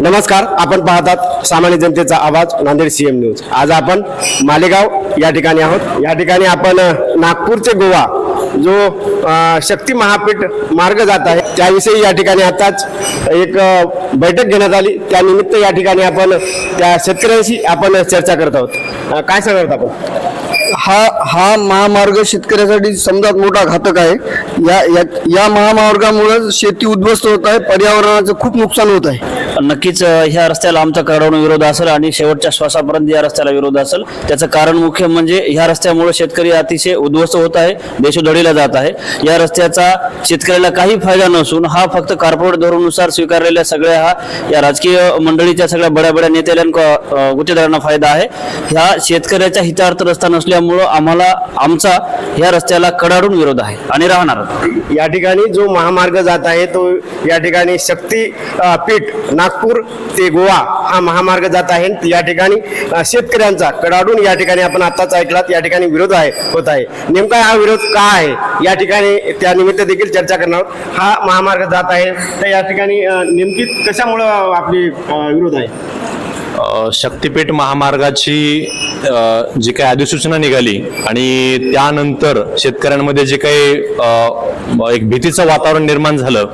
नमस्कार आपण पाहतात सामान्य जनतेचा आवाज नांदेड सीएम न्यूज आज आपण मालेगाव या ठिकाणी आहोत. या ठिकाणी आपण नागपूरचे गोवा जो शक्ती महापीठ मार्ग जात आहे त्याविषयी या ठिकाणी आताच एक बैठक घेण्यात आली. त्यानिमित्त या ठिकाणी आपण त्या शेतकऱ्यांशी आपण चर्चा करत आहोत. काय सांगत आपण? हा हा महामार्ग शेतकऱ्यासाठी समजात मोठा घातक आहे. या या, या महामार्गामुळे शेती उद्ध्वस्त होत आहे पर्यावरणाचं खूप नुकसान होत आहे. नक्कीच ह्या रस्त्याला आमचा कडवून विरोध असेल आणि शेवटच्या श्वासापर्यंत या रस्त्याला विरोध असेल. त्याचं कारण मुख्य म्हणजे ह्या रस्त्यामुळे शेतकरी अतिशय उद्ध्वस्त होत आहे देशोधडीला जात आहे. या रस्त्याचा शेतकऱ्याला काही फायदा नसून हा फक्त कॉर्पोरेट धोरणानुसार स्वीकारलेल्या सगळ्या हा या राजकीय मंडळीच्या सगळ्या बड्या बड्या नेत्याला गुत्तेदारांना फायदा आहे. ह्या शेतकऱ्याच्या हितार्थ रस्ता नसल्यामुळं आम्हाला आमचा ह्या रस्त्याला कडाडून विरोध आहे आणि राहणार या ठिकाणी जो महामार्ग जात आहे तो या ठिकाणी शक्ती पीठ पीठ नागपूर ते गोवा हा महामार्ग जात आहे. या ठिकाणी शेतकऱ्यांचा कडाडून या ठिकाणी आपण आताच ऐकलात या ठिकाणी विरोध आहे होत आहे. नेमका हा विरोध का आहे? या ठिकाणी त्या निमित्त देखील चर्चा करणार आहोत. हा महामार्ग जात आहे. तर या ठिकाणी नेमकी कशामुळं आपली विरोध आहे? शक्तिपीठ महामार्गाची जी काही अधिसूचना निघाली आणि त्यानंतर शेतकऱ्यांमध्ये जे काही एक भीतीचं वातावरण निर्माण झालं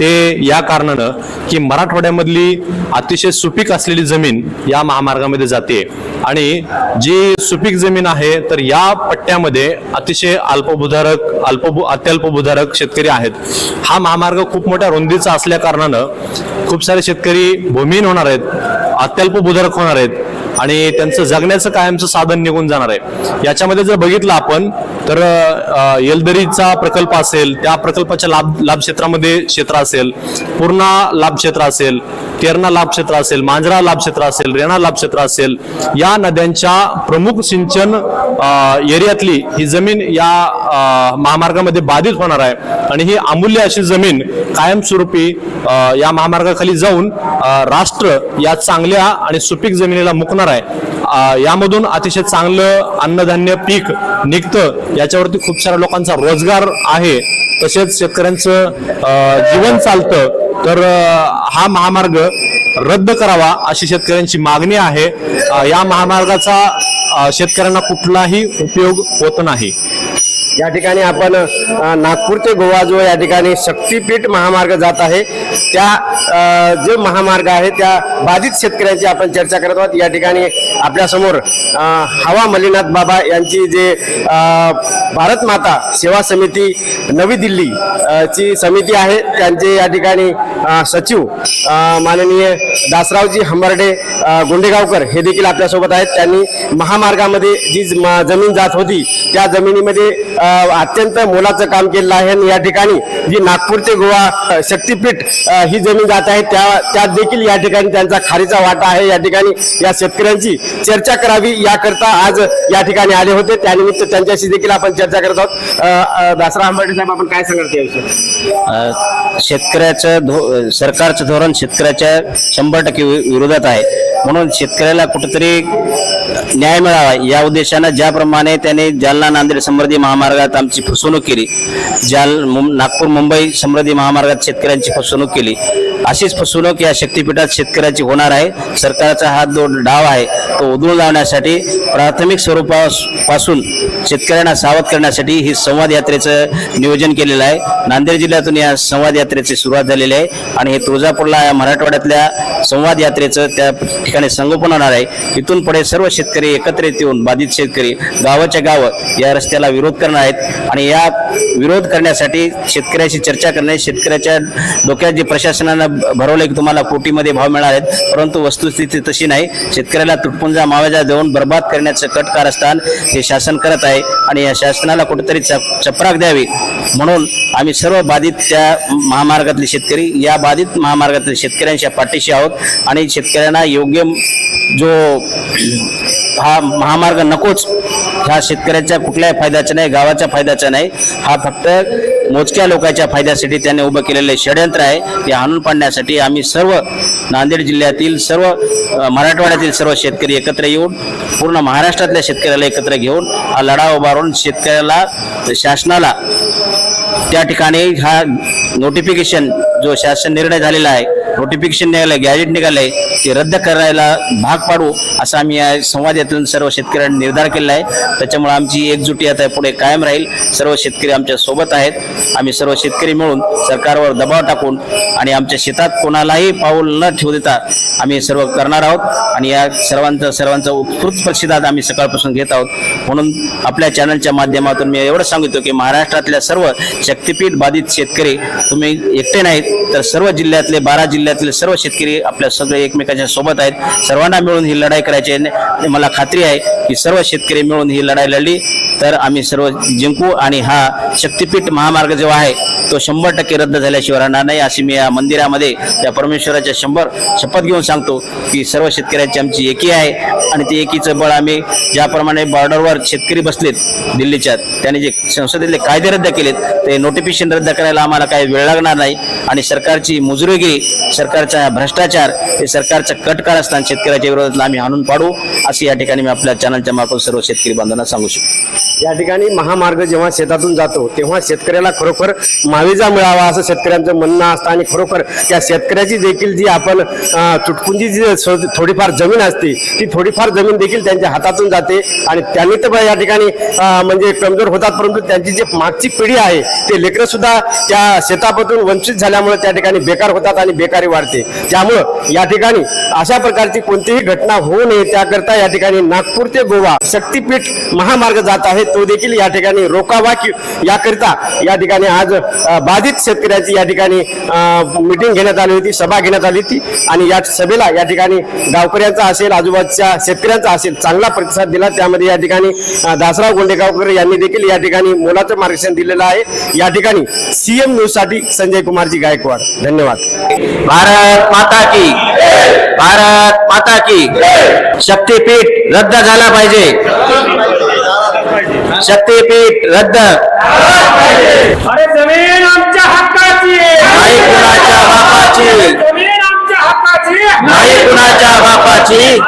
ते या कारणानं की मराठवाड्यामधली अतिशय सुपीक असलेली जमीन या महामार्गामध्ये जाते. आणि जी सुपीक जमीन आहे तर या पट्ट्यामध्ये अतिशय अल्पभूधारक अल्प अत्यल्पभूधारक शेतकरी आहेत. हा महामार्ग खूप मोठ्या रुंदीचा असल्या कारणानं खूप सारे शेतकरी भूमिहीन होणार आहेत. अत्यल्प बुधारक होणार आहेत. आणि त्यांचं जगण्याचं कायमचं साधन निघून जाणार आहे. याच्यामध्ये जर बघितलं आपण तर येलदरीचा प्रकल्प असेल त्या प्रकल्पाच्या लाभ लाभ क्षेत्रामध्ये क्षेत्र असेल पूर्णा लाभ क्षेत्र असेल तेरणा लाभ क्षेत्र असेल मांजरा लाभ क्षेत्र असेल रेणा लाभ क्षेत्र असेल या नद्यांच्या प्रमुख सिंचन एरियातली ही जमीन या महामार्गामध्ये बाधित होणार आहे. आणि ही अमूल्य अशी जमीन कायमस्वरूपी या महामार्गाखाली जाऊन राष्ट्र या चांगल्या आणि सुपीक जमिनीला मुकणार आहे. यामधून अतिशय चांगलं अन्नधान्य पीक निघतं. याच्यावरती खूप साऱ्या लोकांचा रोजगार आहे. तसेच शेतकऱ्यांचं जीवन चालतं. तर हा महामार्ग रद्द करावा अशी शेतकऱ्यांची मागणी आहे. या महामार्गाचा शेतकऱ्यांना कुठलाही उपयोग होत नाही. या ठिकाणी आपण नागपूर ते गोवा जो या ठिकाणी शक्तीपीठ महामार्ग जात आहे. त्या जे जो महामार्ग आहे त्या बाधित शेतकऱ्यांची आपण चर्चा करत आहोत. या ठिकाणी आपल्यासमोर हवा मल्लीनाथ बाबा यांची जे भारत माता सेवा समिती नवी दिल्ली ची समिती आहे. त्यांचे या ठिकाणी सचिव माननीय दासरावजी हंबर्डे गोंडेगावकर हे देखील आपल्यासोबत आहेत. त्यांनी महामार्गामध्ये जी ज- जमीन जात होती त्या जमिनीमध्ये अत्यंत मोलाचं काम केलेलं आहे. आणि या ठिकाणी जी नागपूर ते गोवा शक्तीपीठ ही जमीन जात आहे त्या त्यात देखील या ठिकाणी त्यांचा खारीचा वाटा आहे. या ठिकाणी या शेतकऱ्यांची चर्चा करावी याकरता आज या ठिकाणी आले होते. त्यानिमित्त त्यांच्याशी देखील आपण चर्चा करत आहोत. दासरा हंबर्डे साहेब आपण काय सांगत शेतकऱ्याचं धो सरकारचं धोरण शेतकऱ्याच्या शंभर टक्के वि- विरोधात आहे. म्हणून शेतकऱ्याला कुठेतरी न्याय मिळावा या उद्देशानं ज्याप्रमाणे त्याने जालना नांदेड समृद्धी महामार्गात आमची फसवणूक केली जाल मुं- नागपूर मुंबई समृद्धी महामार्गात शेतकऱ्यांची फसवणूक केली. अशीच फसवणूक या शक्तीपीठात शेतकऱ्याची होणार आहे. सरकारचा हा जो डाव आहे तो उधळून लावण्यासाठी प्राथमिक स्वरूपापासून शेतकऱ्यांना सावध करण्यासाठी ही संवाद यात्रेचं नियोजन केलेलं आहे. नांदेड जिल्ह्यातून या संवाद यात्रेची सुरुवात झालेली आहे. आणि हे तुळजापूरला या मराठवाड्यातल्या संवाद यात्रेचं त्या ठिकाणी संगोपन होणार आहे. इथून पुढे सर्व शेतकरी एकत्रित येऊन बाधित शेतकरी गावाच्या गावं या रस्त्याला विरोध करणार आहेत. आणि या विरोध करण्यासाठी शेतकऱ्याशी चर्चा करणे शेतकऱ्याच्या डोक्यात जे प्रशासनानं भरवलं की तुम्हाला कोटीमध्ये भाव मिळणार आहेत परंतु वस्तुस्थिती तशी नाही. शेतकऱ्याला तुटपुंजा मावाजा देऊन बर्बाद करण्याचं कट कारस्थान हे शासन करत आहे आणि या शासनाला कुठेतरी चप चपराक द्यावी. म्हणून आम्ही सर्व बाधित त्या महामार्गातले शेतकरी या बाधित महामार्गातील शेतकऱ्यांच्या पाठीशी आहोत आणि शेतकऱ्यांना योग्य जो हा महामार्ग नकोच ह्या शेतकऱ्याच्या कुठल्याही फायद्याचा नाही गावाच्या फायद्याचा नाही. हा फक्त मोजक्या लोकांच्या फायद्यासाठी त्यांनी उभं केलेले षडयंत्र आहे. ते हाणून पाडण्यासाठी आम्ही सर्व नांदेड जिल्ह्यातील सर्व मराठवाड्यातील सर्व शेतकरी एकत्र येऊन पूर्ण महाराष्ट्रातल्या शेतकऱ्याला एकत्र घेऊन हा लढा उभारून शेतकऱ्याला शासनाला त्या ठिकाणी हा नोटिफिकेशन जो शासन निर्णय झालेला आहे नोटिफिकेशन निघालं गॅजेट निघालंय ते रद्द करायला भाग पाडू असं आम्ही या संवादातून सर्व शेतकऱ्यांनी निर्धार केलेला आहे. त्याच्यामुळे आमची एकजुटी आता पुढे कायम राहील. सर्व शेतकरी आमच्यासोबत आहेत. आम्ही सर्व शेतकरी मिळून सरकारवर दबाव टाकून आणि आमच्या शेतात कोणालाही पाऊल न ठेवू देता आम्ही सर्व करणार आहोत. आणि या सर्वांचा सर्वांचा उत्कृष्ट प्रतिसाद आम्ही सकाळपासून घेत आहोत. म्हणून आपल्या चॅनलच्या माध्यमातून मी एवढं सांगितो की महाराष्ट्रातल्या सर्व शक्तीपीठ बाधित शेतकरी तुम्ही एकटे नाहीत तर सर्व जिल्ह्यातले बारा जिल्ह्यात जिल्ह्यातील सर्व शेतकरी आपल्या सगळे एकमेकांच्या सोबत आहेत. सर्वांना मिळून ही लढाई करायची आहे. आणि मला खात्री आहे की सर्व शेतकरी मिळून ही लढाई लढली. तर आम्ही सर्व जिंकू आणि हा शक्तीपीठ महामार्ग जो आहे तो शंभर टक्के रद्द झाल्याशिवाय राहणार नाही. अशी मी या मंदिरामध्ये त्या परमेश्वराच्या शंभर शपथ घेऊन सांगतो की सर्व शेतकऱ्यांची आमची एकी आहे आणि ते एकीचं बळ आम्ही ज्याप्रमाणे बॉर्डरवर शेतकरी बसलेत दिल्लीच्या त्यांनी जे संसदेतले कायदे रद्द केलेत ते नोटिफिकेशन रद्द करायला आम्हाला काही वेळ लागणार नाही. आणि सरकारची मुजुरीगिरी सरकारचा भ्रष्टाचार हे सरकारचं कट कारस्थान शेतकऱ्याच्या विरोधात आम्ही आणून पाडू. असे या ठिकाणी मी आपल्या चॅनलच्या मार्फत सर्व शेतकरी बांधवांना सांगू शकतो. या ठिकाणी महामार्ग जेव्हा शेतातून जातो तेव्हा शेतकऱ्याला खरोखर मावेजा मिळावा असं शेतकऱ्यांचं म्हणणं असतं आणि खरोखर त्या शेतकऱ्याची देखील जी आपण चुटकुंजी जी सो- थोडीफार जमीन असते ती थोडीफार जमीन देखील त्यांच्या हातातून जाते आणि त्यांनी तर या ठिकाणी म्हणजे कमजोर होतात परंतु त्यांची जी मागची पिढी आहे ते लेकरं सुद्धा त्या शेतापासून वंचित झाल्यामुळे त्या ठिकाणी बेकार होतात आणि बेकारी वाढते. त्यामुळं या ठिकाणी अशा प्रकारची कोणतीही घटना होऊ नये त्याकरता या ठिकाणी नागपूर ते गोवा शक्तीपीठ महामार्ग जात आहे. तो देखील या ठिकाणी रोकावा कि याकरिता या ठिकाणी आज बाधित शेतकऱ्याची या ठिकाणी मिटिंग घेण्यात आली होती सभा घेण्यात आली होती. आणि या सभेला या ठिकाणी गावकऱ्यांचा असेल आजूबाजूच्या शेतकऱ्यांचा असेल चांगला प्रतिसाद दिला. त्यामध्ये या ठिकाणी दासराव गोंडेगावकर यांनी देखील या ठिकाणी मोलाचं मार्गदर्शन दिलेलं आहे. या ठिकाणी सीएम न्यूजसाठी संजय कुमारजी गायकवाड. धन्यवाद. भारत माता की भारत माता की शक्तीपीठ रद्द झाला पाहिजे. शक्तीपीठ रद्द. अरे जमीन आमच्या हक्काची नाही कुणाच्या बापाची. जमीन आमच्या हक्काची नाही कुणाच्या बापाची.